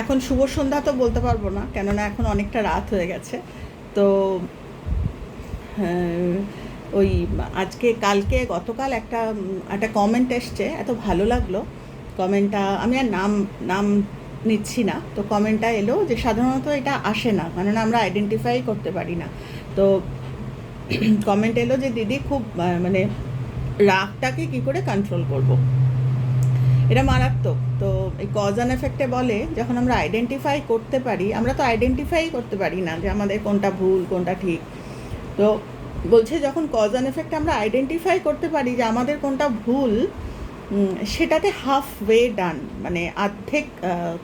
এখন শুভ সন্ধ্যা তো বলতে পারব না, কেননা এখন অনেকটা রাত হয়ে গেছে। তো ওই আজকে, কালকে গতকাল একটা একটা কমেন্ট এসছে, এত ভালো লাগল। কমেন্টটা আমি আর নাম নাম নিচ্ছি না, তো কমেন্টটা এলো যে সাধারণত এটা আসে না, কেননা আমরা আইডেন্টিফাই করতে পারি না। তো কমেন্ট এলো যে দিদি খুব মানে রাগটাকে কি করে কন্ট্রোল করব? এটা মারাত্মক। তো এই কজ অ্যান্ড এফেক্টে বলে, যখন আমরা আইডেন্টিফাই করতে পারি, আমরা তো আইডেন্টিফাই করতে পারি না যে আমাদের কোনটা ভুল, কোনটা ঠিক। তো বলছে যখন কজ অ্যান্ড এফেক্ট আমরা আইডেন্টিফাই করতে পারি যে আমাদের কোনটা ভুল সেটাতে হাফ ওয়ে ডান মানে আর্ধেক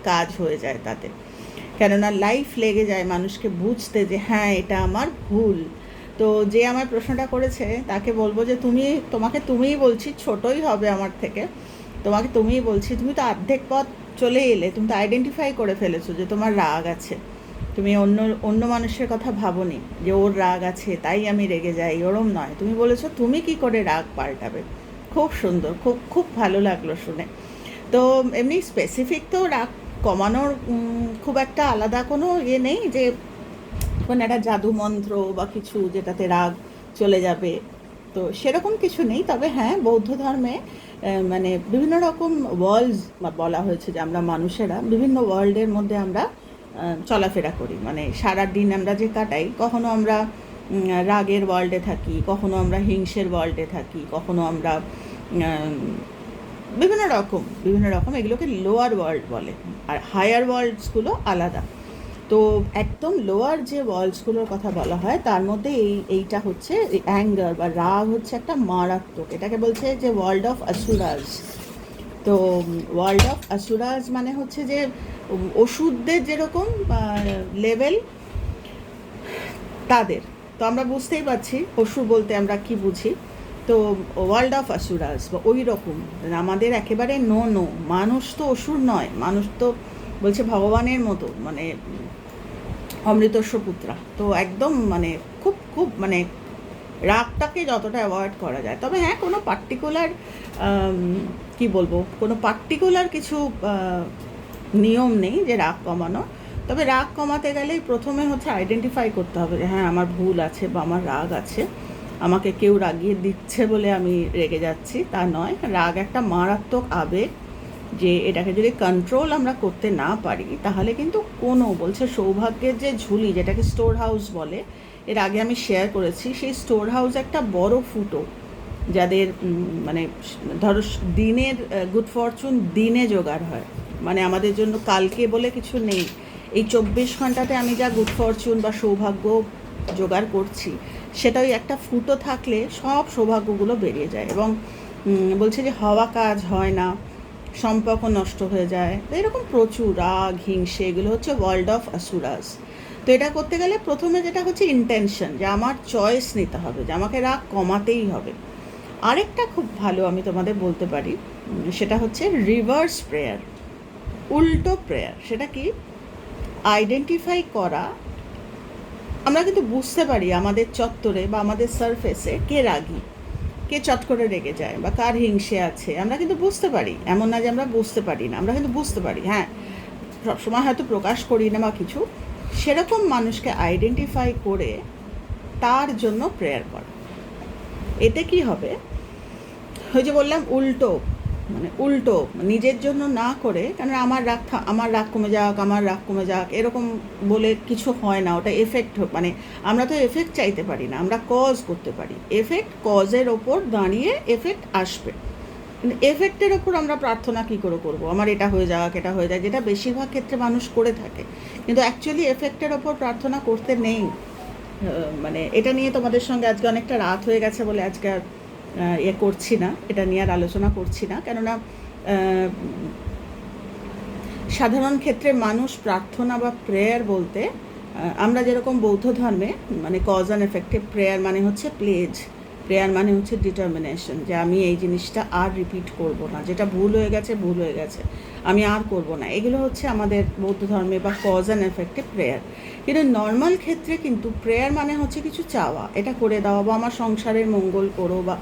কাজ হয়ে যায় তাতে। কেননা লাইফ লেগে যায় মানুষকে বুঝতে যে হ্যাঁ এটা আমার ভুল। তো যে আমার প্রশ্নটা করেছে, তাকে বলব যে তুমি, তোমাকে তুমিই বলছি, ছোটই হবে আমার থেকে। তোমাকে তুমিই বলছি, তুমি তো অর্ধেক পথ চলে এলে, তুমি তো আইডেন্টিফাই করে ফেলেছো যে তোমার রাগ আছে। তুমি অন্য অন্য মানুষের কথা ভাবোনি যে ওর রাগ আছে, তাই আমি রেগে যাই, ওরম নয়। তুমি বলেছ, তুমি কি করে রাগ পাল্টাবে? খুব সুন্দর, খুব খুব ভালো লাগল শুনে। তো এমনি স্পেসিফিক তো রাগ কমানোর খুব একটা আলাদা কোনো ইয়ে নেই যে, কোনো একটা জাদু মন্ত্র বা কিছু যেটাতে রাগ চলে যাবে। তো সেরকম কিছু নেই, তবে হ্যাঁ বৌদ্ধ ধর্মে মানে বিভিন্ন রকম ওয়ার্ল্ডস বলা হয়েছে যে আমরা মানুষেরা, বিভিন্ন ওয়ার্ল্ডের মধ্যে আমরা চলাফেরা করি। মানে সারা দিন আমরা যে কাটাই, কখনো আমরা রাগের ওয়ার্ল্ডে থাকি, কখনো আমরা হিংসের ওয়ার্ল্ডে থাকি, কখনো আমরা বিভিন্ন রকম বিভিন্ন রকম এগুলোকে লোয়ার ওয়ার্ল্ড বলে। আর হায়ার ওয়ার্ল্ডসগুলো আলাদা। তো একদম লোয়ার যে ওয়ার্ল্ডসগুলোর কথা বলা হয়, তার মধ্যে এই, এইটা হচ্ছে অ্যাঙ্গার বা রাগ হচ্ছে একটা মারাত্মক। এটাকে বলছে যে ওয়ার্ল্ড অফ আসুরাজ তো ওয়ার্ল্ড অফ আসুরাজ মানে হচ্ছে যে ওষুধদের যেরকম লেভেল তাদের। তো আমরা বুঝতেই পারছি অসুর বলতে আমরা কি বুঝি। তো ওয়ার্ল্ড অফ আসুরাস বা ওই রকম আমাদের একেবারে নো নো মানুষ তো অসুর নয়। মানুষ তো বলছে ভগবানের মতো মানে অমৃতস্ব পুত্রা তো একদম মানে খুব খুব মানে রাগটাকে যতটা অ্যাভয়েড করা যায়। তবে হ্যাঁ কোনো পার্টিকুলার কি বলব, কোনো পার্টিকুলার কিছু নিয়ম নেই যে রাগ কমানো। তবে রাগ কমাতে গেলেই প্রথমে হচ্ছে আইডেন্টিফাই করতে হবে যে হ্যাঁ আমার ভুল আছে বা আমার রাগ আছে। আমাকে কেউ রাগিয়ে দিচ্ছে বলে আমি রেগে যাচ্ছি। তা নয়, রাগ একটা মারাত্মক আবেগ। যে এটাকে যদি কন্ট্রোল আমরা করতে না পারি, তাহলে কিন্তু কোনো বলছে সৌভাগ্যের যে ঝুলি, যেটাকে স্টোর হাউস বলে, এর আগে আমি শেয়ার করেছি, সেই স্টোর হাউস একটা বড় ফুটো, যাদের মানে ধরো দিনের গুড ফরচুন দিনে জোগাড় হয়। মানে আমাদের জন্য কালকে বলে কিছু নেই। এই চব্বিশ ঘন্টাতে আমি যা গুড ফরচুন বা সৌভাগ্য জোগাড় করছি, সেটা ওই একটা ফুটো থাকলে সব সৌভাগ্যগুলো বেরিয়ে যায়। এবং বলছে যে হওয়া কাজ হয় না। সম্পর্ক নষ্ট হয়ে যায়। তো এরকম প্রচুর রাগ, হিংসে, এগুলো হচ্ছে ওয়ার্ল্ড অফ আসুরাস তো এটা করতে গেলে প্রথমে যেটা হচ্ছে ইন্টেনশন যে আমার চয়েস নিতে হবে, যে আমাকে রাগ কমাতেই হবে। আরেকটা খুব ভালো আমি তোমাদের বলতে পারি সেটা হচ্ছে রিভার্স প্রেয়ার উল্টো প্রেয়ার সেটা কি? আইডেন্টিফাই করা। আমরা কিন্তু বুঝতে পারি আমাদের চত্বরে বা আমাদের সারফেসে কে রাগী। কে চট করে রেগে যায় বা কার হিংসে আছে, আমরা কিন্তু বুঝতে পারি। এমন না যে আমরা বুঝতে পারি না, আমরা কিন্তু বুঝতে পারি হ্যাঁ। সবসময় হয়তো প্রকাশ করি না বা কিছু। সেরকম মানুষকে আইডেন্টিফাই করে তার জন্য প্রেয়ার করা। এতে কি হবে? ওই যে বললাম, উল্টো মানে উল্টো, নিজের জন্য না করে, কেন আমার রাগ আমার রাগ কমে যাক, আমার রাগ কমে যাক, এরকম বলে কিছু হয় না, ওটা এফেক্ট মানে আমরা তো এফেক্ট চাইতে পারি না, আমরা কজ করতে পারি। এফেক্ট কজের ওপর দাঁড়িয়ে এফেক্ট আসবে। কিন্তু এফেক্টের ওপর আমরা প্রার্থনা কী করে করব? আমার এটা হয়ে যাক, এটা হয়ে যাক, যেটা বেশিরভাগ ক্ষেত্রে মানুষ করে থাকে। কিন্তু অ্যাকচুয়ালি এফেক্টের ওপর প্রার্থনা করতে নেই। মানে এটা নিয়ে তোমাদের সঙ্গে আজকে অনেকটা রাত হয়ে গেছে বলে আজকে আর ইয়ে করছি না, এটা নিয়ে আর আলোচনা করছি না। কেননা সাধারণ ক্ষেত্রে মানুষ প্রার্থনা বা প্রেয়ার বলতে আমরা যেরকম বৌদ্ধ ধর্মে মানে কজ অ্যান্ড এফেক্টিভ প্রেয়ার মানে হচ্ছে প্লেজ প্রেয়ার মানে হচ্ছে ডিটারমিনেশন যে আমি এই জিনিসটা আর রিপিট করব না, যেটা ভুল হয়ে গেছে, ভুল হয়ে গেছে, আমি আর করব না। এগুলো হচ্ছে আমাদের বৌদ্ধ ধর্মে বা কজ অ্যান্ড এফেক্টিভ প্রেয়ার। কিন্তু নর্মাল ক্ষেত্রে কিন্তু প্রেয়ার মানে হচ্ছে কিছু চাওয়া, এটা করে দাও, বা আমার সংসারের মঙ্গল করো, বা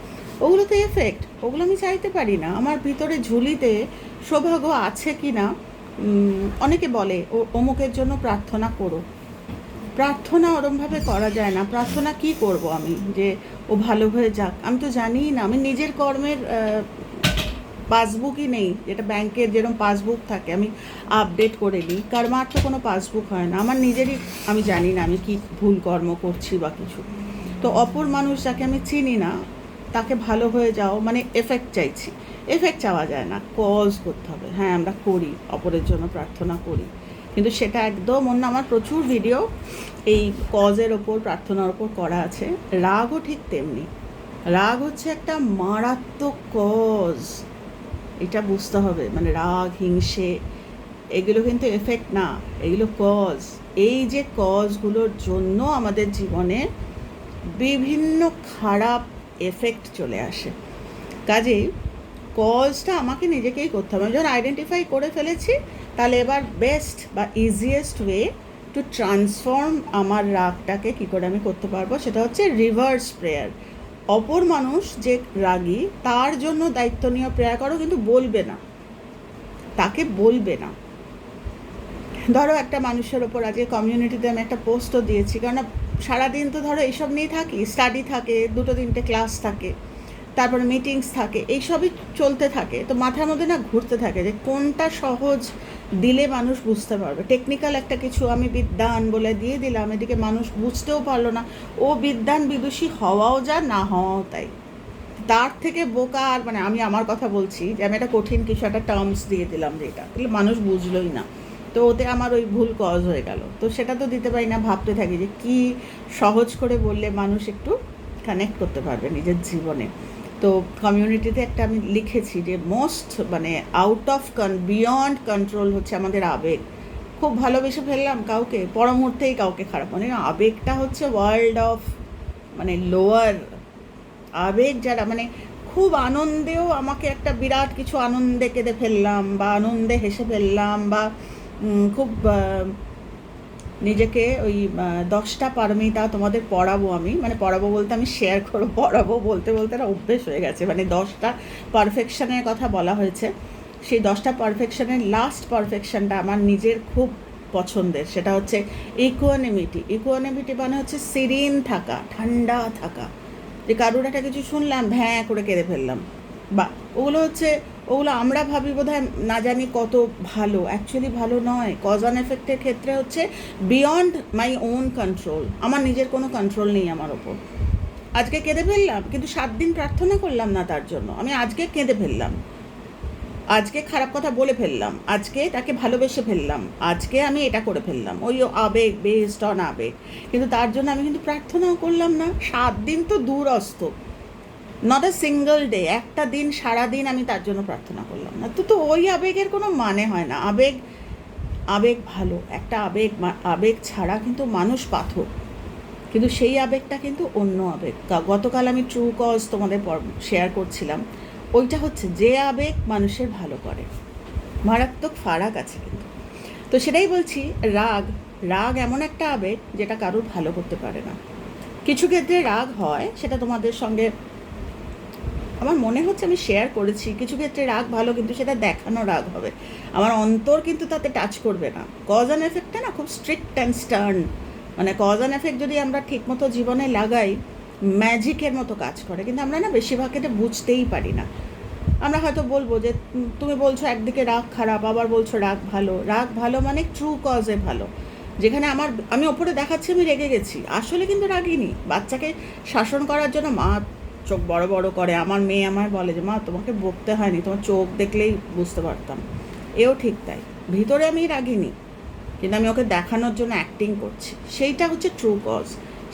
ওগুলো তো এফেক্ট ওগুলো আমি চাইতে পারি না। আমার ভিতরে ঝুলিতে সৌভাগ্য আছে কি না অনেকে বলে, ও, অমুকের জন্য প্রার্থনা করো। প্রার্থনা ওরমভাবে করা যায় না। প্রার্থনা কি করব আমি? যে ও ভালো হয়ে যাক। আমি তো জানিই না, আমি নিজের কর্মের পাসবুকই নেই। যেটা ব্যাংকের যেরকম পাসবুক থাকে, আমি আপডেট করে নিই। কারমার তো কোনো পাসবুক হয় না। আমার নিজেরই, আমি জানি না আমি কি ভুল কর্ম করছি বা কিছু। তো অপর মানুষ যাকে আমি চিনি না তাকে ভালো হয়ে যাও মানে এফেক্ট চাইছি। এফেক্ট চাওয়া যায় না কজ করতে হবে। হ্যাঁ আমরা করি, অপরের জন্য প্রার্থনা করি। কিন্তু সেটা একদম অন্য, আমার প্রচুর ভিডিও এই কজের ওপর, প্রার্থনার ওপর করা আছে। রাগও ঠিক তেমনি। রাগ হচ্ছে একটা মারাত্মক কজ এটা বুঝতে হবে মানে রাগ, হিংসে, এগুলো কিন্তু এফেক্ট না, এগুলো কজ এই যে কজগুলোর জন্য আমাদের জীবনে বিভিন্ন খারাপ এফেক্ট চলে আসে। কাজেই কজটা আমাকে নিজেকেই করতে হবে। যখন আইডেন্টিফাই করে ফেলেছি, তাহলে এবার বেস্ট বা ইজিয়েস্ট ওয়ে টু ট্রান্সফর্ম আমার রাগটাকে কী করে আমি করতে পারব, সেটা হচ্ছে রিভার্স প্রেয়ার অপর মানুষ যে রাগী, তার জন্য দায়িত্ব নিয়ে প্রেয়ার করো, কিন্তু বলবে না। তাকে বলবে না। ধরো একটা মানুষের ওপর আজকে কমিউনিটিতে আমি একটা পোস্টও দিয়েছি কারণ সারাদিন তো ধরো এইসব নিয়েই থাকি স্টাডি থাকে, দুটো তিনটে ক্লাস থাকে, তারপরে মিটিংস থাকে, এইসবই চলতে থাকে। তো মাথার মধ্যে না ঘুরতে থাকে যে কোনটা সহজ দিলে মানুষ বুঝতে পারবে। টেকনিক্যাল একটা কিছু আমি বিদ্যান বলে দিয়ে দিলাম, এদিকে মানুষ বুঝতেও পারল না। ও বিদ্যান বিদুষী হওয়াও যা, না হওয়াও তাই। তার থেকে বোকা আর মানে আমি আমার কথা বলছি যে আমি একটা কঠিন কিছু, একটা টার্মস দিয়ে দিলাম যেটা তাহলে মানুষ বুঝলোই না। তো ওতে আমার ওই ভুল কজ হয়ে গেল। তো সেটা তো দিতে পারি না, ভাবতে থাকি যে কি সহজ করে বললে মানুষ একটু কানেক্ট করতে পারবে নিজের জীবনে। তো কমিউনিটিতে একটা আমি লিখেছি যে মোস্ট মানে আউট অফ কন বিয়ন্ড কন্ট্রোল হচ্ছে আমাদের আবেগ। খুব ভালোবেসে ফেললাম কাউকে পর মুহূর্তেই কাউকে খারাপ। মানে আবেগটা হচ্ছে ওয়ার্ল্ড অফ মানে লোয়ার আবেগ যারা মানে খুব আনন্দেও আমাকে একটা বিরাট কিছু আনন্দে কেঁদে ফেললাম বা আনন্দে হেসে ফেললাম বা খুব নিজেকে ওই দশটা পারমিতা তোমাদের পড়াবো আমি। মানে পড়াবো বলতে আমি শেয়ার করব, পড়াবো বলতে বলতে না অভ্যেস হয়ে গেছে। মানে দশটা পারফেকশনের কথা বলা হয়েছে। সেই দশটা পারফেকশনের লাস্ট পারফেকশনটা আমার নিজের খুব পছন্দের। সেটা হচ্ছে ইকুয়ানিমিটি ইকুয়ানিমিটি মানে হচ্ছে সিরিন থাকা, ঠান্ডা থাকা। যে কারুর একটা কিছু শুনলাম, ভ্যাঁ করে কেঁদে ফেললাম। বা ওগুলো হচ্ছে ওগুলো আমরা ভাবি বোধহয় না জানি কত ভালো। অ্যাকচুয়ালি ভালো নয়। কজ অ্যান্ড এফেক্টের ক্ষেত্রে হচ্ছে বিয়ন্ড মাই ওন কন্ট্রোল আমার নিজের কোনো কন্ট্রোল নেই আমার ওপর। আজকে কেঁদে ফেললাম, কিন্তু সাত দিন প্রার্থনা করলাম না তার জন্য। আমি আজকে কেঁদে ফেললাম। আজকে খারাপ কথা বলে ফেললাম। আজকে তাকে ভালোবেসে ফেললাম। আজকে আমি এটা করে ফেললাম। ওই আবেগ বেসড অন আবেগ। কিন্তু তার জন্য আমি কিন্তু প্রার্থনাও করলাম না। সাত দিন তো দূরস্থ। নট এ সিঙ্গল ডে একটা দিন, সারা দিন আমি তার জন্য প্রার্থনা করলাম না। তো তো ওই আবেগের কোনো মানে হয় না। আবেগ আবেগ ভালো। একটা আবেগ আবেগ ছাড়া কিন্তু মানুষ পাথর। কিন্তু সেই আবেগটা কিন্তু অন্য আবেগ। গতকাল আমি ট্রু কজ তোমাদের শেয়ার করছিলাম। ওইটা হচ্ছে যে আবেগ মানুষের ভালো করে। মারাত্মক ফারাক আছে কিন্তু। তো সেটাই বলছি, রাগ। রাগ এমন একটা আবেগ যেটা কারোর ভালো করতে পারে না। কিছু ক্ষেত্রে রাগ হয়, সেটা তোমাদের সঙ্গে আমার মনে হচ্ছে আমি শেয়ার করেছি। কিছু ক্ষেত্রে রাগ ভালো, কিন্তু সেটা দেখানো রাগ হবে। আমার অন্তর কিন্তু তাতে টাচ করবে না। কজ অ্যান্ড এফেক্টটা না খুব স্ট্রিক্ট অ্যান্ড স্টার্ন মানে কজ অ্যান্ড এফেক্ট যদি আমরা ঠিকমতো জীবনে লাগাই ম্যাজিকের মতো কাজ করে। কিন্তু আমরা না বেশিরভাগ এটা বুঝতেই পারি না। আমরা হয়তো বলব যে তুমি বলছো একদিকে রাগ খারাপ, আবার বলছো রাগ ভালো। রাগ ভালো মানে ট্রু কজে ভালো। যেখানে আমার, আমি ওপরে দেখাচ্ছি, আমি রেগে গেছি। আসলে কিন্তু রাগিনি। বাচ্চাকে শাসন করার জন্য মা চোখ বড় বড় করে। আমার মেয়ে আমার বলে যে, মা, তোমাকে বকতে হয়নি, তোমার চোখ দেখলেই বুঝতে পারতাম। এও ঠিক তাই। ভিতরে আমি রাগিনি, কিন্তু আমি ওকে দেখানোর জন্য অ্যাক্টিং করছি। সেইটা হচ্ছে ট্রু কজ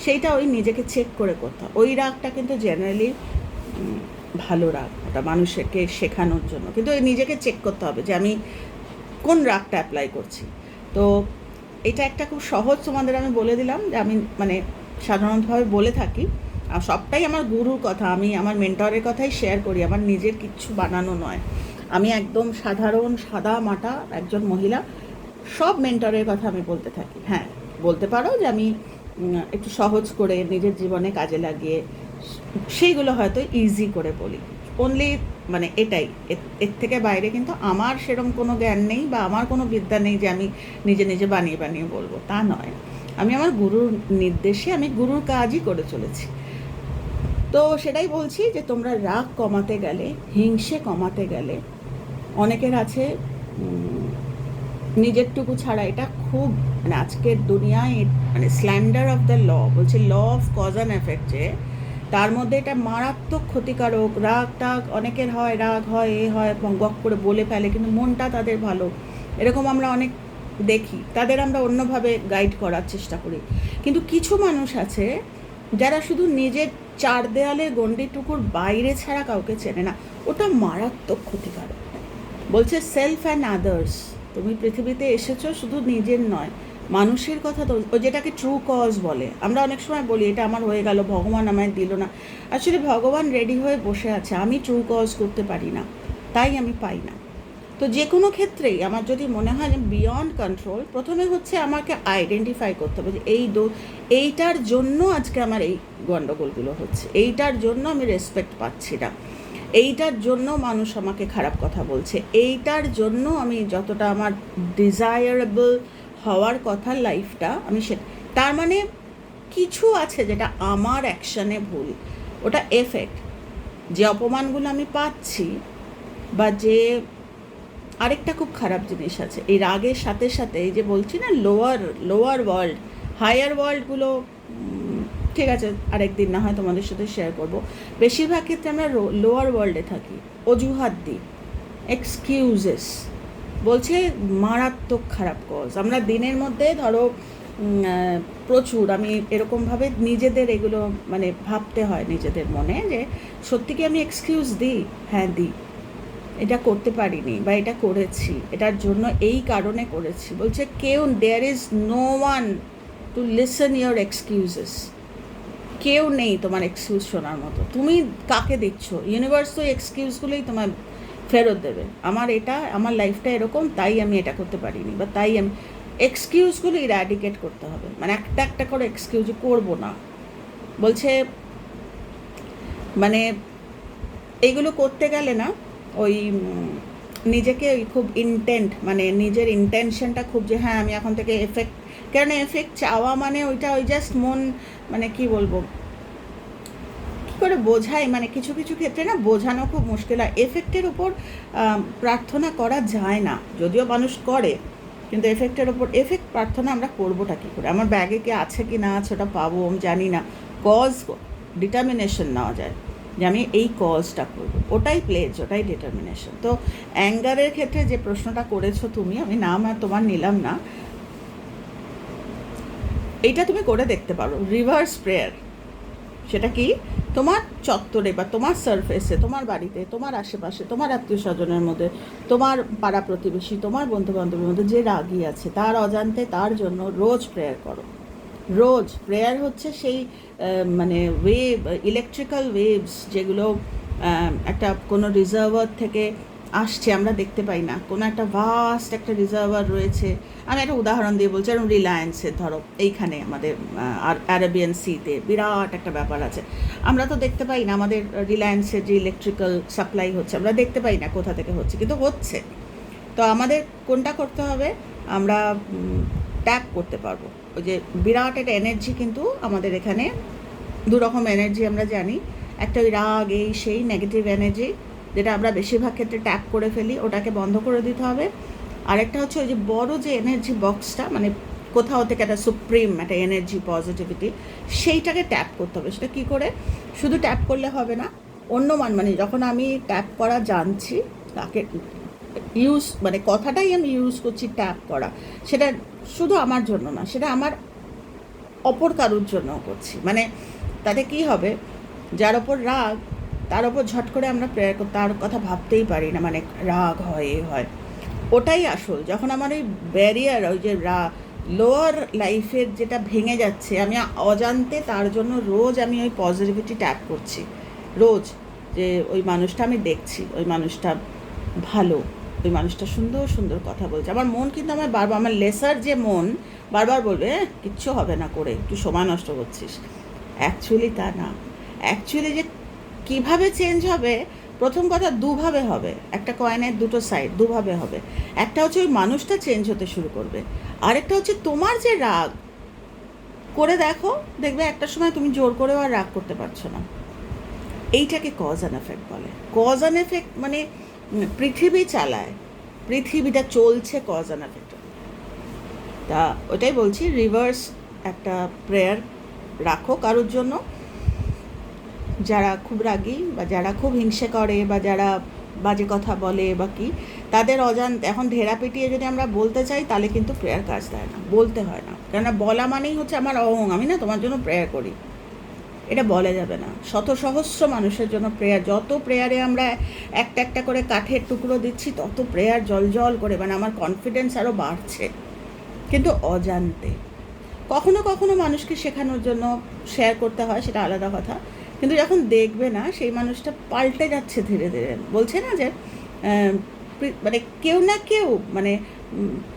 সেইটা ওই নিজেকে চেক করে করতে। ওই রাগটা কিন্তু জেনারেলি ভালো রাগ ওটা মানুষকে শেখানোর জন্য। কিন্তু ওই নিজেকে চেক করতে হবে যে আমি কোন রাগটা অ্যাপ্লাই করছি। তো এটা একটা খুব সহজ তোমাদের আমি বলে দিলাম যে আমি মানে সাধারণতভাবে বলে থাকি। আর সবটাই আমার গুরুর কথা, আমি আমার মেন্টরের কথাই শেয়ার করি, আমার নিজের কিচ্ছু বানানো নয়। আমি একদম সাধারণ সাদা মাটা একজন মহিলা, সব মেন্টরের কথা আমি বলতে থাকি। হ্যাঁ বলতে পারো যে আমি একটু সহজ করে নিজের জীবনে কাজে লাগিয়ে, সেইগুলো হয়তো ইজি করে বলি। অনলি মানে এটাই এর- থেকে বাইরে কিন্তু আমার সেরকম কোনো জ্ঞান নেই বা আমার কোনো বিদ্যা নেই যে আমি নিজে নিজে বানিয়ে বানিয়ে বলব, তা নয়। আমি আমার গুরুর নির্দেশে আমি গুরুর কাজই করে চলেছি। তো সেটাই বলছি যে তোমরা রাগ কমাতে গেলে, হিংসে কমাতে গেলে অনেকের আছে নিজেরটুকু ছাড়া এটা খুব মানে আজকের দুনিয়ায় মানে স্ল্যান্ডার অফ দ্য ল বলছে law of cause and effect যে, তার মধ্যে এটা মারাত্মক ক্ষতিকারক, রাগ টাগ অনেকের হয়, রাগ হয়, এ হয় গক করে বলে ফেলে, কিন্তু মনটা তাদের ভালো। এরকম আমরা অনেক দেখি, তাদের আমরা অন্যভাবে গাইড করার চেষ্টা করি। কিন্তু কিছু মানুষ আছে, যারা শুধু নিজের চার দেয়ালের গণ্ডিটুকুর বাইরে ছাড়া কাউকে চেনে না। ওটা মারাত্মক ক্ষতিকারক। বলছে সেলফ অ্যান্ড আদার্স তুমি পৃথিবীতে এসেছ শুধু নিজের নয়, মানুষের কথা তো যেটাকে ট্রু কজ বলে। আমরা অনেক সময় বলি, এটা আমার হয়ে গেল, ভগবান আমায় দিল না। আসলে ভগবান রেডি হয়ে বসে আছে। আমি ট্রু কজ করতে পারি না। তাই আমি পাই না। তো যে কোনো ক্ষেত্রেই আমার যদি মনে হয় বিয়ন্ড কন্ট্রোল প্রথমে হচ্ছে আমাকে আইডেন্টিফাই করতে হবে যে এই দো এইটার জন্য আজকে আমার এই গণ্ডগোলগুলো হচ্ছে। এইটার জন্য আমি রেসপেক্ট পাচ্ছি না। এইটার জন্য মানুষ আমাকে খারাপ কথা বলছে। এইটার জন্য আমি যতটা আমার ডিজায়ারেবল হওয়ার কথা লাইফটা আমি সে তার মানে কিছু আছে যেটা আমার অ্যাকশানে ভুল। ওটা এফেক্ট যে অপমানগুলো আমি পাচ্ছি বা যে আরেকটা খুব খারাপ জিনিস আছে। এই রাগের সাথে সাথে এই যে বলছি না লোয়ার লোয়ার ওয়ার্ল্ড হায়ার ওয়ার্ল্ডগুলো ঠিক আছে, আরেকদিন না হয় তোমাদের সাথে শেয়ার করব। বেশিরভাগ ক্ষেত্রে আমরা লোয়ার ওয়ার্ল্ডে থাকি। অজুহাত দিই। এক্সকিউজেস বলছে মারাত্মক খারাপ কজ আমরা দিনের মধ্যে ধরো প্রচুর, আমি এরকমভাবে নিজেদের এগুলো মানে ভাবতে হয় নিজেদের মনে যে, সত্যি কি আমি এক্সকিউজ দিই? হ্যাঁ দিই। এটা করতে পারিনি বা এটা করেছি, এটার জন্য এই কারণে করেছি। বলছে, কেউ there is no one to listen your excuses কেউ নেই তোমার এক্সকিউজ শোনার মতো। তুমি কাকে দেখছ? ইউনিভার্স তো এক্সকিউজগুলোই তোমার ফেরত দেবে। আমার এটা, আমার লাইফটা এরকম, তাই আমি এটা করতে পারিনি বা তাই আমি এক্সকিউজগুলো ইরাডিকেট করতে হবে। মানে একটা একটা করে এক্সকিউজ করব না। বলছে মানে এইগুলো করতে গেলে না ওই নিজেকে খুব ইন্টেন্ট মানে নিজের ইন্টেনশনটা খুব যে হ্যাঁ আমি এখন থেকে এফেক্ট কেন এফেক্ট চাওয়া মানে ওইটা ওই জাস্ট মন মানে কি বলব? কি করে বোঝাই মানে কিছু কিছু ক্ষেত্রে না বোঝানো খুব মুশকিল হয়। এফেক্টের উপর প্রার্থনা করা যায় না। যদিও মানুষ করে, কিন্তু এফেক্টের ওপর এফেক্ট প্রার্থনা আমরা করবোটা কী করে? আমার ব্যাগে কি আছে কি না আছে ওটা পাবো, আমি জানি না। কজ ডিটারমিনেশন নেওয়া যায়। যে আমি এই কজটা করব। ওটাই প্লেজ ওটাই ডিটারমিনেশন তো অ্যাঙ্গারের ক্ষেত্রে যে প্রশ্নটা করেছ তুমি, আমি নাম আর তোমার নিলাম না। এইটা তুমি করে দেখতে পারো। রিভার্স প্রেয়ার সেটা কি? তোমার চত্বরে বা তোমার সারফেসে তোমার বাড়িতে, তোমার আশেপাশে, তোমার আত্মীয় স্বজনের মধ্যে, তোমার পাড়া প্রতিবেশী, তোমার বন্ধু বান্ধবের মধ্যে যে রাগী আছে, তার অজান্তে, তার জন্য রোজ প্রেয়ার করো। রোজ প্রেয়ার হচ্ছে সেই মানে ওয়েভ ইলেকট্রিক্যাল ওয়েভস যেগুলো একটা কোনো রিজার্ভার থেকে আসছে, আমরা দেখতে পাই না। কোনো একটা ভাস্ট একটা রিজার্ভার রয়েছে। আমি একটা উদাহরণ দিয়ে বলছি যেরকম রিলায়েন্সের ধরো, এইখানে আমাদের অ্যারাবিয়ান সিতে বিরাট একটা ব্যাপার আছে। আমরা তো দেখতে পাই না, আমাদের রিলায়েন্সের যে ইলেকট্রিক্যাল সাপ্লাই হচ্ছে, আমরা দেখতে পাই না কোথা থেকে হচ্ছে, কিন্তু হচ্ছে। তো আমাদের কোনটা করতে হবে? আমরা ট্যাপ করতে পারব। ওই যে বিরাট একটা এনার্জি কিন্তু আমাদের এখানে, দু রকম এনার্জি আমরা জানি। একটা ওই রাগ, এই সেই নেগেটিভ এনার্জি যেটা আমরা বেশিরভাগ ক্ষেত্রে ট্যাপ করে ফেলি, ওটাকে বন্ধ করে দিতে হবে। আরেকটা হচ্ছে ওই যে বড় যে এনার্জি বক্সটা মানে কোথাও থেকে একটা সুপ্রিম একটা এনার্জি পজিটিভিটি সেইটাকে ট্যাপ করতে হবে। সেটা কী করে? শুধু ট্যাপ করলে হবে না, অন্য মান মানে যখন আমি ট্যাপ করা জানছি, তাকে ইউজ মানে কথাটাই আমি ইউজ করছি ট্যাপ করা। সেটা শুধু আমার জন্য না, সেটা আমার অপর কারুর জন্য করছি। মানে তাতে কি হবে? যার ওপর রাগ, তার ওপর ঝট করে আমরা প্রেয়ার তার কথা ভাবতেই পারি না মানে রাগ হয়, এ হয়। ওটাই আসল। যখন আমার ওই ব্যারিয়ার ওই যে রা লোয়ার লাইফের যেটা ভেঙে যাচ্ছে, আমি অজান্তে তার জন্য রোজ আমি ওই পজিটিভিটি ট্যাপ করছি। রোজ যে ওই মানুষটা আমি দেখছি, ওই মানুষটা ভালো। ওই মানুষটা সুন্দর সুন্দর কথা বলছে। আমার মন কিন্তু আমার বারবার আমার লেসার যে মন বারবার বলবে "এহ, কিচ্ছু হবে না করে একটু সময় নষ্ট করছিস। অ্যাকচুয়ালি তা না। অ্যাকচুয়ালি যে কীভাবে চেঞ্জ হবে প্রথম কথা দুভাবে হবে। একটা কয়েনের দুটো সাইড দুভাবে হবে। একটা হচ্ছে ওই মানুষটা চেঞ্জ হতে শুরু করবে। আরেকটা হচ্ছে তোমার যে রাগ করে দেখো দেখবে একটা সময় তুমি জোর করেও আর রাগ করতে পারছ না। এইটাকে কজ অ্যান্ড এফেক্ট বলে। কজ অ্যান্ড এফেক্ট মানে পৃথিবী চালায়। পৃথিবীটা চলছে কজ অ্যান্ড তা ওটাই বলছি রিভার্স একটা প্রেয়ার রাখো কারোর জন্য। যারা খুব রাগী বা যারা খুব হিংসে করে বা যারা বাজে কথা বলে বা কি, তাদের অজান, এখন ঢেরা পিটিয়ে যদি আমরা বলতে চাই, তাহলে কিন্তু প্রেয়ার কাজ দেয় না। বলতে হয় না। কেননা বলা মানেই হচ্ছে আমার অহং। আমি না তোমার জন্য প্রেয়ার করি। এটা বলা যাবে না। শত সহস্র মানুষের জন্য প্রেয়ার। যত প্রেয়ারে আমরা একটা একটা করে কাঠের টুকরো দিচ্ছি, তত প্রেয়ার জল জল করে মানে আমার কনফিডেন্স আরও বাড়ছে। কিন্তু অজান্তে। কখনো কখনো মানুষকে শেখানোর জন্য শেয়ার করতে হয়, সেটা আলাদা কথা। কিন্তু যখন দেখবে না, সেই মানুষটা পাল্টে যাচ্ছে ধীরে ধীরে। বলছে না যে মানে কেউ না কেউ মানে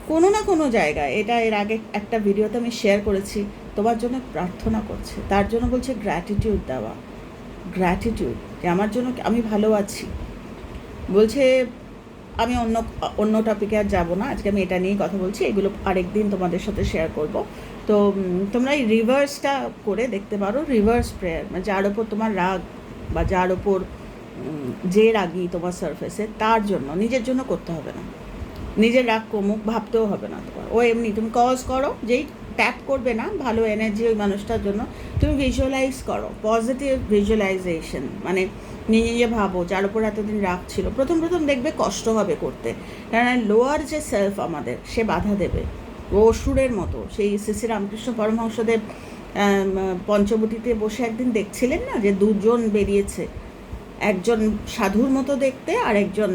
কোনো না কোনো জায়গায়, এটা এর আগে একটা ভিডিওতে আমি শেয়ার করেছি, তোমার জন্য প্রার্থনা করছে, তার জন্য বলছে গ্র্যাটিটিউড দেওয়া গ্র্যাটিটিউড যে আমার জন্য আমি ভালো আছি। বলছে, আমি অন্য অন্য টপিকে আর যাব না, আজকে আমি এটা নিয়েই কথা বলছি, এগুলো আরেকদিন তোমাদের সাথে শেয়ার করব। তো তোমরা এই রিভার্সটা করে দেখতে পারো রিভার্স প্রেয়ার মানে যার ওপর তোমার রাগ বা যার ওপর যে রাগি তোমার সারফেসে তার জন্য, নিজের জন্য করতে হবে না। নিজের রাগ কমুক, ভাবতেও হবে না তোমার। ও এমনি, তুমি কজ করো, যেই ট্যাপ করবে না, ভালো এনার্জি ওই মানুষটার জন্য, তুমি ভিজুয়ালাইজ করো পজিটিভ ভিজুয়ালাইজেশন মানে নিজে ভাবো, যার উপর এতদিন রাগ ছিল। প্রথম প্রথম দেখবে কষ্ট হবে করতে। কারণ লোয়ার যে সেলফ আমাদের, সে বাধা দেবে। ও অসুরের মতো। সেই শ্রী রামকৃষ্ণ পরমহংসদেব পঞ্চবটিতে বসে একদিন দেখছিলেন না যে দুজন বেরিয়েছে? একজন সাধুর মতো দেখতে আর একজন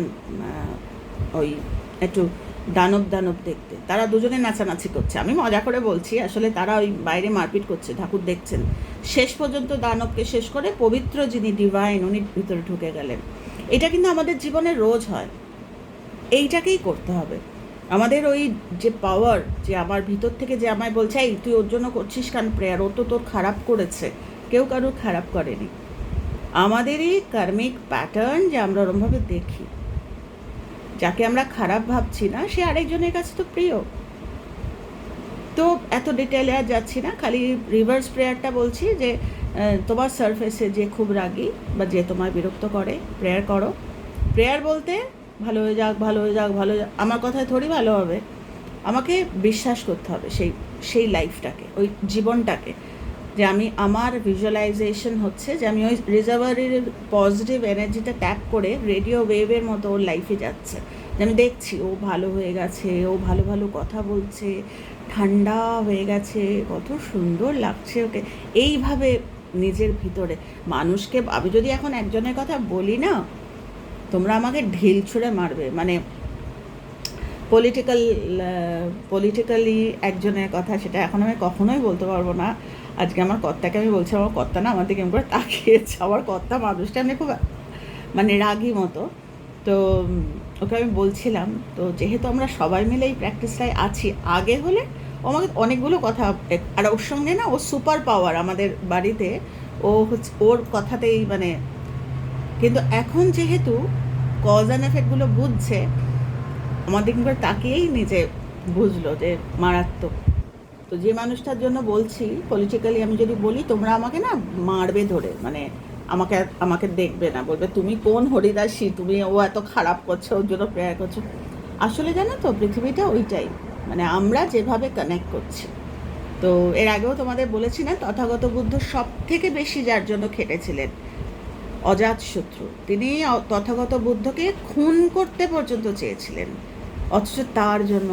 ওই একটু দানব দানব দেখতে। তারা দুজনে নাচানাচি করছে। আমি মজা করে বলছি, আসলে তারা ওই বাইরে মারপিট করছে, ঠাকুর দেখছেন। শেষ পর্যন্ত দানবকে শেষ করে পবিত্র যিনি ডিভাইন উনি ভিতরে ঢুকে গেলেন। এটা কিন্তু আমাদের জীবনে রোজ হয়। এইটাকেই করতে হবে। আমাদের ওই যে পাওয়ার যে আমার ভিতর থেকে যে আমায় বলছে, এই, তুই ওর জন্য করছিস কেন প্রেয়ার ও তো তোর খারাপ করেছে। কেউ কারোর খারাপ করেনি। আমাদেরই কার্মিক প্যাটার্ন যে আমরা ওরমভাবে দেখি। যাকে আমরা খারাপ ভাবছি না, সে আরেকজনের কাছে তো প্রিয়। তো এত ডিটেলে আর যাচ্ছি না, খালি রিভার্স প্রেয়ারটা বলছি যে তোমার সারফেসে যে খুব রাগী বা যে তোমায় বিরক্ত করে প্রেয়ার করো। প্রেয়ার বলতে, ভালো হয়ে যাক, ভালো হয়ে যাক, ভালো যাক। আমার কথায় থোড়ি ভালো হবে। আমাকে বিশ্বাস করতে হবে সেই সেই লাইফটাকে ওই জীবনটাকে। যে আমি, আমার ভিজুয়ালাইজেশন হচ্ছে যে আমি ওই রিজার্ভারির পজিটিভ এনার্জিটা ট্যাপ করে রেডিও ওয়েভের মতো ওর লাইফে যাচ্ছে। যে আমি দেখছি, ও ভালো হয়ে গেছে, ও ভালো ভালো কথা বলছে, ঠান্ডা হয়ে গেছে, কত সুন্দর লাগছে ওকে। এইভাবে নিজের ভিতরে। মানুষকে, আমি যদি এখন একজনের কথা বলি না, তোমরা আমাকে ঢিল ছুঁড়ে মারবে। মানে পলিটিক্যাল পলিটিক্যালি একজনের কথা, সেটা এখন আমি কখনোই বলতে পারব না। আজকে আমার কর্তাকে আমি বলছি, আমার কর্তা না আমার দিকে করে তাকিয়েছে আমার কর্তা মানুষটা আমি খুব মানে রাগি মতো। তো, ওকে আমি বলছিলাম, তো যেহেতু আমরা সবাই মিলে এই প্র্যাকটিসটায় আছি, আগে হলে ও আমাকে অনেকগুলো কথা আর ওর সঙ্গে না ও সুপার পাওয়ার আমাদের বাড়িতে। ও হচ্ছে, ওর কথাতেই মানে কিন্তু এখন যেহেতু কজ অ্যান্ড এফেক্টগুলো বুঝছে, আমাদের করে তাকিয়েই নিজে বুঝলো যে মারাত্মক। তো যে মানুষটার জন্য বলছি পলিটিক্যালি আমি যদি বলি, তোমরা আমাকে না মারবে ধরে মানে আমাকে আমাকে দেখবে না। বলবে, তুমি কোন হরিদাসী? তুমি ও এত খারাপ করছ, ওর জন্য প্রেয়ার করছ। আসলে জানো তো, পৃথিবীটা ওইটাই মানে আমরা যেভাবে কানেক্ট করছি। তো এর আগেও তোমাদের বলেছি না, তথাগত বুদ্ধ সব থেকে বেশি যার জন্য খেটেছিলেন? অজাত শত্রু। তিনি তথাগত বুদ্ধকে খুন করতে পর্যন্ত চেয়েছিলেন, অথচ তার জন্য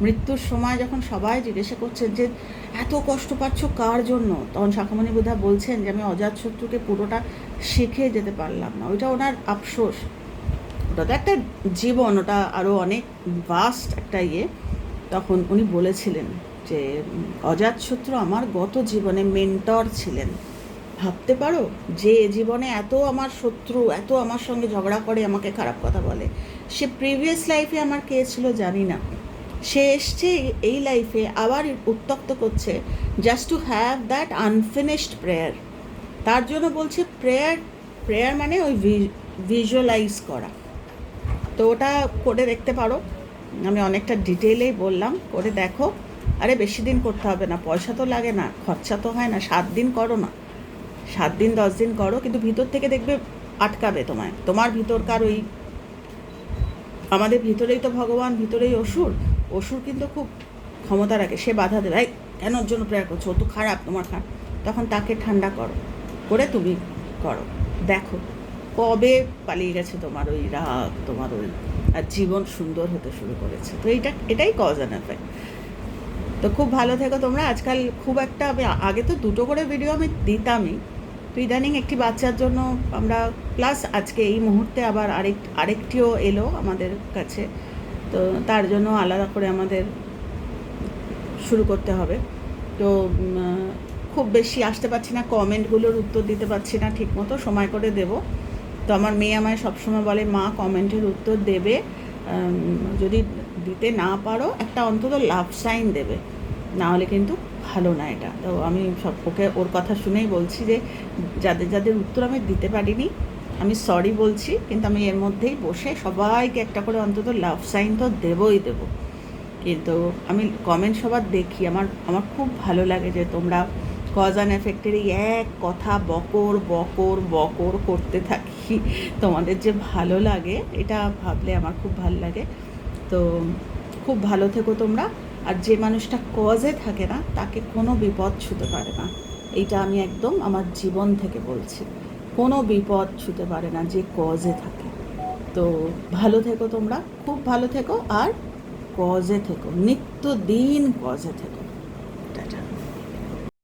মৃত্যুর সময় যখন সবাই জিজ্ঞাসা করছেন যে, এত কষ্ট পাচ্ছ কার জন্য? তখন শাখামণি বুদ্ধা বলছেন যে, আমি অজাত শত্রুকে পুরোটা শিখে যেতে পারলাম না। ওইটা ওনার আফসোস। ওটা তো একটা জীবন, ওটা আরও অনেক ভাস্ট একটা ইয়ে। তখন উনি বলেছিলেন যে অজাতশত্রু আমার গত জীবনে মেন্টর ছিলেন। ভাবতে পারো যে জীবনে এত আমার শত্রু, এত আমার সঙ্গে ঝগড়া করে আমাকে খারাপ কথা বলে। সে প্রিভিয়াস লাইফে আমার কে ছিল জানি না। সে এসছে এই লাইফে আবার উত্তক্ত করছে just to have that unfinished prayer তার জন্য বলছে প্রেয়ার প্রেয়ার মানে ওই ভিজুয়ালাইজ করা। তো ওটা করে দেখতে পারো। আমি অনেকটা ডিটেলেই বললাম, করে দেখো। আরে বেশি দিন করতে হবে না, পয়সা তো লাগে না, খরচা তো হয় না, সাত দিন করো না। সাত দিন, দশ দিন করো, কিন্তু ভিতর থেকে দেখবে আটকাবে তোমায়। তোমার ভিতরকার ওই, আমাদের ভিতরেই তো ভগবান, ভিতরেই অসুর। অসুর কিন্তু খুব ক্ষমতা রাখে, সে বাধা দেবে এই, কেন ওর জন্য প্রেয়ার করছ? ও তো খারাপ, তোমার খারাপ। তখন তাকে ঠান্ডা করো, করে তুমি করো। দেখো, কবে পালিয়ে গেছে তোমার ওই রাগ, তোমার ওই, আর জীবন সুন্দর হতে শুরু করেছে। তো এইটা, এটাই কজ অ্যান্ড এফেক্ট তো খুব ভালো থেকো তোমরা। আজকাল খুব একটা আমি, আগে তো দুটো করে ভিডিও আমি দিতামই। তো ইদানিং একটি বাচ্চার জন্য আমরা প্লাস আজকে এই মুহূর্তে আবার আরেক, আরেকটিও এলো আমাদের কাছে। তো তার জন্য আলাদা করে আমাদের শুরু করতে হবে। তো খুব বেশি আসতে পারছি না, কমেন্টগুলোর উত্তর দিতে পারছি না ঠিক মতো সময় করে দেব। তো আমার মেয়ে আমায় সবসময় বলে, মা, কমেন্টের উত্তর দেবে। যদি দিতে না পারো, একটা অন্তত লাভ সাইন দেবে। না হলে কিন্তু ভালো না এটা। তো আমি সব ওকে, ওর কথা শুনেই বলছি যে, যাদের যাদের উত্তর আমি দিতে পারিনি আমি সরি বলছি, কিন্তু আমি এর মধ্যেই বসে সবাইকে একটা করে অন্তত লাভ সাইন তো দেবই দেবো। কিন্তু আমি কমেন্ট সবার দেখি, আমার আমার খুব ভালো লাগে যে তোমরা কজ অ্যান্ড এফেক্টের এই এক কথা বকর বকর বকর করতে থাকি। তোমাদের যে ভালো লাগে, এটা ভাবলে আমার খুব ভালো লাগে। তো খুব ভালো থেকো তোমরা, আর যে মানুষটা কজে থাকে না, তাকে কোনো বিপদ ছুতে পারে না। এইটা আমি একদম আমার জীবন থেকে বলছি। কোনো বিপদ ছুতে পারে না যে কজে থাকে। তো ভালো থেকো তোমরা, খুব ভালো থেকো আর কজে থেকো, নিত্যদিন কজে থেকো। টাটা।